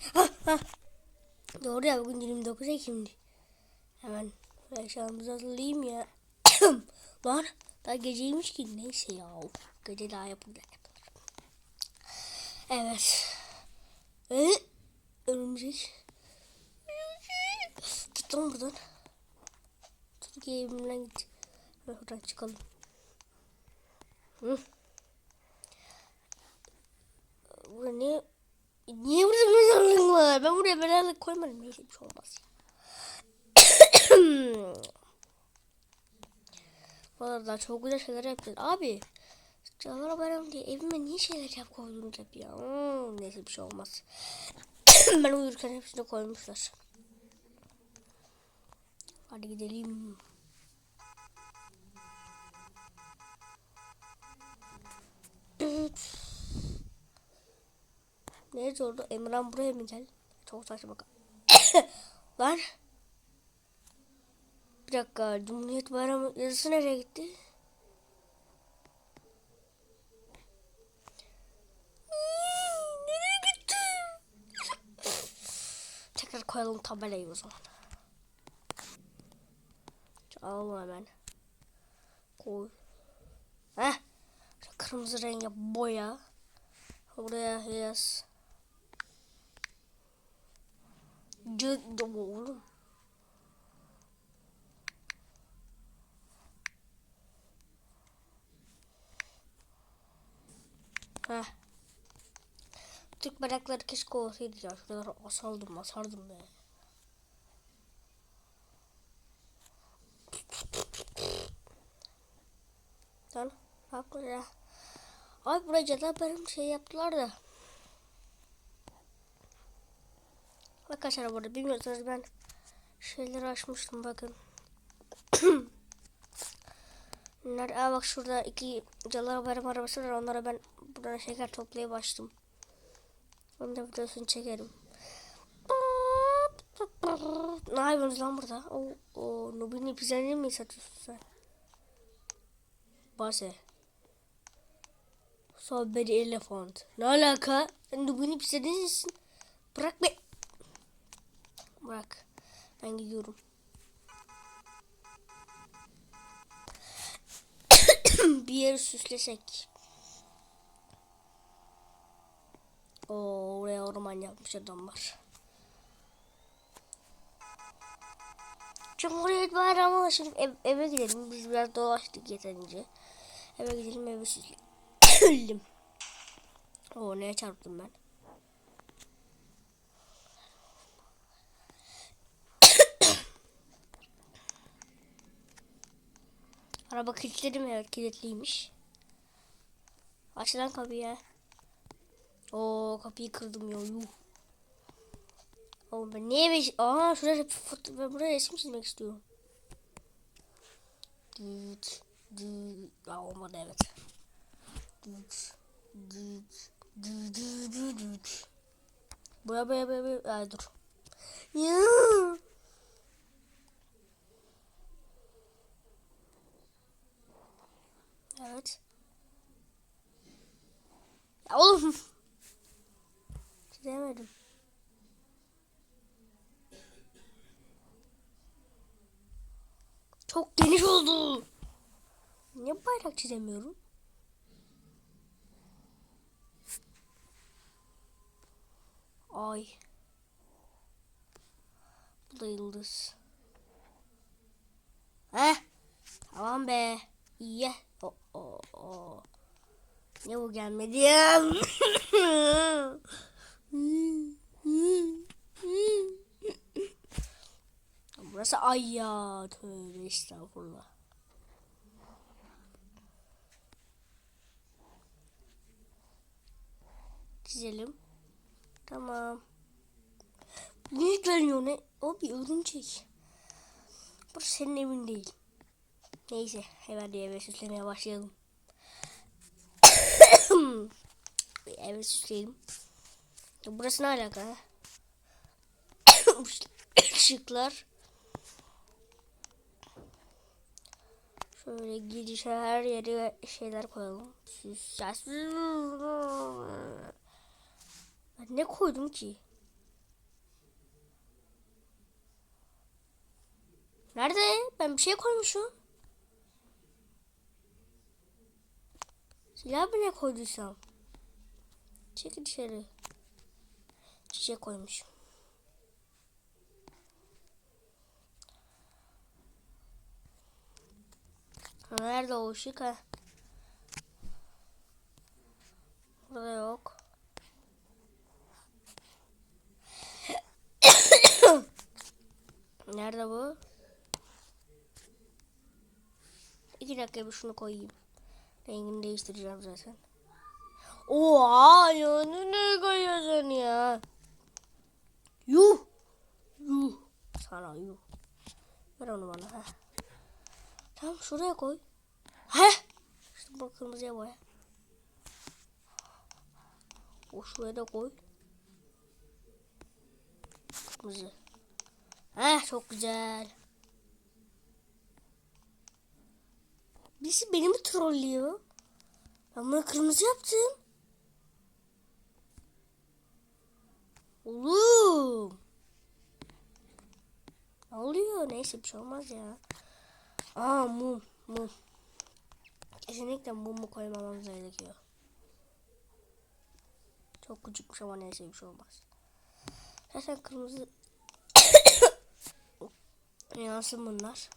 Ha, ha. Doğru ya bugün 29 Ekim'di. Hemen eşyalarımızı hazırlayayım ya. Lan daha geceymiş ki neyse ya. Gece daha yapılacak. Evet. Ee, örümcek. Tuttum buradan. Türkiye evimden git. Buradan çıkalım. Hı. Burada niye Niye burada mezarlık var? Ben buraya mezarlık koymadım. Neyse bir şey olmaz. Bu arada çok güzel şeyler yaptın. Abi. Canavar bayram diye evime niye şeyler yap koydunuz hep ya? Hmm, neyse bir şey olmaz. ben uyurken hepsini koymuşlar. Hadi gidelim. Ne sordu? Emran buraya mı gel? Çok saçma. Lan. Bir dakika. Cumhuriyet Bayramı yazısı nereye gitti? Hmm, Nereye gitti? Tekrar koyalım tabelayı o zaman. Alalım hemen. Koy. Heh. Kırmızı renge boya. Buraya yaz. Oğlum. Heh. Türk bayrakları keşke olsaydı ya. Şuraları asardım asardım be. Lan bak buraya. Ay buraya cadı benim şey yaptılar da. Arkadaşlar burada bilmiyorsanız ben şeyleri açmıştım bakın. Aa bak şurada iki cadılar bayram arabası var. Onlara ben buradan şeker toplayıp açtım. Onu da videosunu çekerim. Ne yapıyorsunuz lan burada? O, o Nubini pizzanı mı satıyorsun sen? Base. Sohbeti elefant. Ne alaka? Nubini pizzanı mısın? Bırak be. Bırak. Ben gidiyorum. bir yeri süslesek. Oo, oraya orman yapmış adamlar. Cumhuriyet Bayramı şimdi ev, eve gidelim. Biz biraz dolaştık yeterince. Eve gidelim eve süsleyelim. Oo neye çarptım ben? Araba kilitledim evet kilitliymiş. Aç lan kapıyı. Oo kapıyı kırdım ya yuh. Oğlum ben niye beş... Aa şuraya foto... ben buraya resim çizmek istiyorum. Düt, düt. Aa olmadı evet. Düt, düt, düt, düt, düt, boya boya boya. Ay dur. Ya. Evet. Ya oğlum. Çizemedim. Çok geniş oldu. Niye bayrak çizemiyorum? Ay. Bu da yıldız. Heh. Tamam be. İyi. O, o, o. Ne bu gelmedi ya? Burası ay ya. Tövbe estağfurullah. Çizelim. Tamam. Ne geliyor ne? O bir örümcek. Burası senin evin değil. Neyse hemen bir eve süslemeye başlayalım. bir eve süsleyelim. Burası ne alaka? Işıklar. Şöyle girişe her yere şeyler koyalım. Süs. Ya, süs. Ben ne koydum ki? Nerede? Ben bir şey koymuşum. Silah ne koyduysam? Çekil dışarı. Çiçek koymuşum. Nerede o ışık ha? Burada yok. Nerede bu? İki dakika bir şunu koyayım. Rengini değiştireceğim zaten. Oha ya ne koyuyorsun ya? Yuh. Yuh. Sana yuh. Ver onu bana. Heh. Tamam şuraya koy. He? İşte bu kırmızıya boya. O şuraya da koy. Kırmızı. Heh çok güzel. Birisi beni mi trollüyor? Ben bunu kırmızı yaptım. Oğlum. Ne oluyor? Neyse bir şey olmaz ya. Aa mum. Mum. Kesinlikle mumu koymamamız gerekiyor. Çok küçükmüş ama neyse bir şey olmaz. Zaten kırmızı yansın bunlar.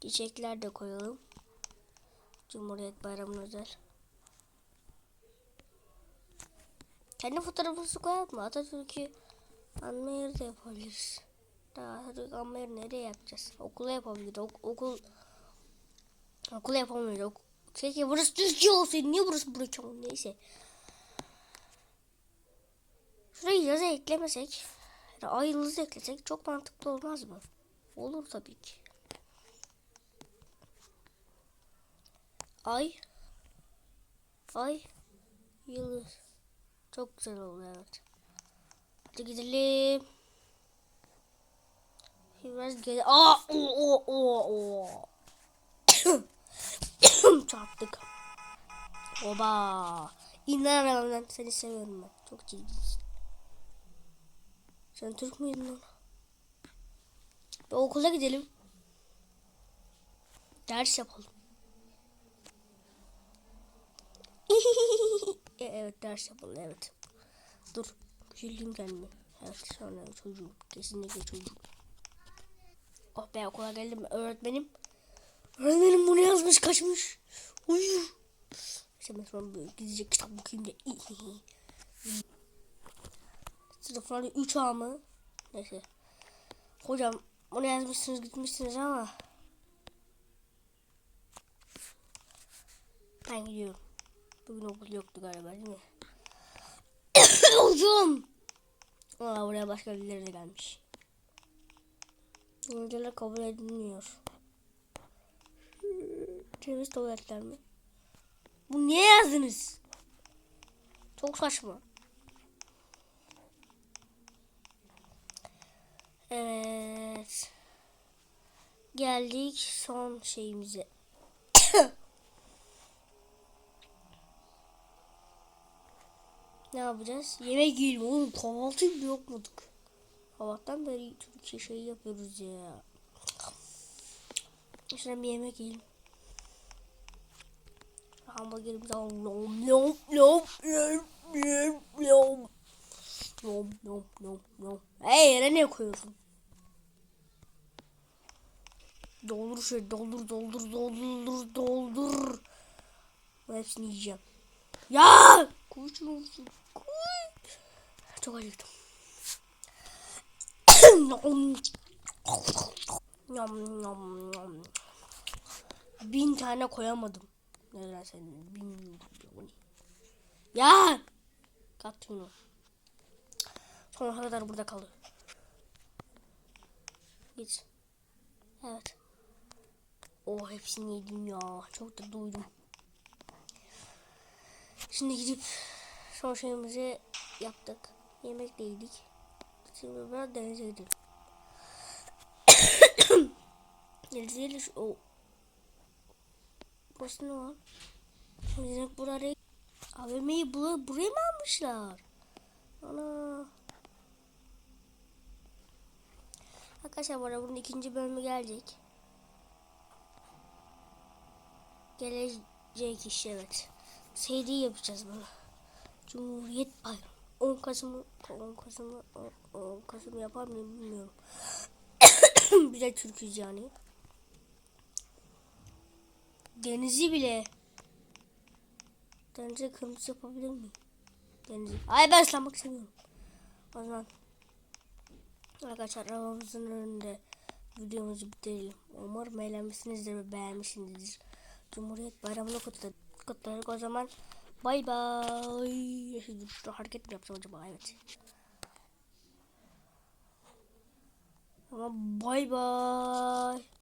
Çiçekler de koyalım. Cumhuriyet Bayramı'na özel. Kendi fotoğrafımızı koyalım mı? Atatürk'ü anma yeri de yapabiliriz. Daha Atatürk anma yeri nereye yapacağız? Okula yapabiliriz. Ok- okul okula yapamayız. Ok Keşke burası Türkiye olsaydı. Niye burası burası? Neyse. Şurayı yazı eklemesek, ya ay yıldızı eklesek çok mantıklı olmaz mı? Olur tabii ki. Ay. Ay. Yıldız. Çok güzel oldu evet. Hadi gidelim. Biraz gel. Aa, o o o o. Çarptık. Oba. İnler arabamdan seni seviyorum ben. Çok ciddisin. Sen Türk müydün lan? Bir okula gidelim. Ders yapalım. Evet ders yapalım evet. Dur. Güldüm kendimi. Evet sonra çocuğum. Kesinlikle çocuğum. Oh be okula geldim. Öğretmenim. Öğretmenim bunu yazmış kaçmış. Uyu. İşte ben sonra böyle gidecek kitap okuyayım da. Sınıflarda 3 A mı? Neyse. Hocam bunu yazmışsınız gitmişsiniz ama. Ben gidiyorum. Bugün okul yoktu galiba değil mi? Hocam. Aa buraya başka birileri de gelmiş. Önceler kabul edilmiyor. Temiz tuvaletler mi? Bu niye yazdınız? Çok saçma. Evet. Geldik son şeyimize. ne yapacağız? Yemek yiyelim oğlum. Kahvaltı bile yapmadık. Sabahtan beri Türkçe şey yapıyoruz ya. Şuna bir yemek yiyelim. Hamburgerimizi alalım. Nom nom nom nom nom nom. Nom nom nom nom. Hey yere ne koyuyorsun? Doldur şey doldur doldur doldur doldur. Hepsini yiyeceğim. Ya! Olsun. Koy. Çok acıktım. Nom nom nom. Bin tane koyamadım. Neden sen bilmiyorum. Ya! Kat şunu. Sonuna kadar burada kalır. Git. Evet. Oh hepsini yedim ya. Çok da doydum. Şimdi gidip son şeyimizi yaptık. Yemek de yedik. Şimdi biraz denize gidelim. denize gidelim. O. Burası ne var? Şimdi buraya AVM'yi buraya, buraya mı almışlar? Ana. Arkadaşlar bu bunun ikinci bölümü gelecek. Gelecek iş evet. Seri yapacağız bunu. Cumhuriyet Bayramı. 10 Kasım'ı 10 Kasım'ı 10 Kasım yapar mıyım bilmiyorum. Bize Türküz yani. Denizi bile Denize kırmızı yapabilir miyim? Denizi. Ay ben ıslanmak istemiyorum. O zaman arkadaşlar arabamızın önünde videomuzu bitirelim. Umarım eğlenmişsinizdir ve beğenmişsinizdir. Cumhuriyet Bayramı'nı kutladık. Kutladık o zaman. Bay bay. Şu hareket mi yapsam acaba? Evet. Ama bay bay.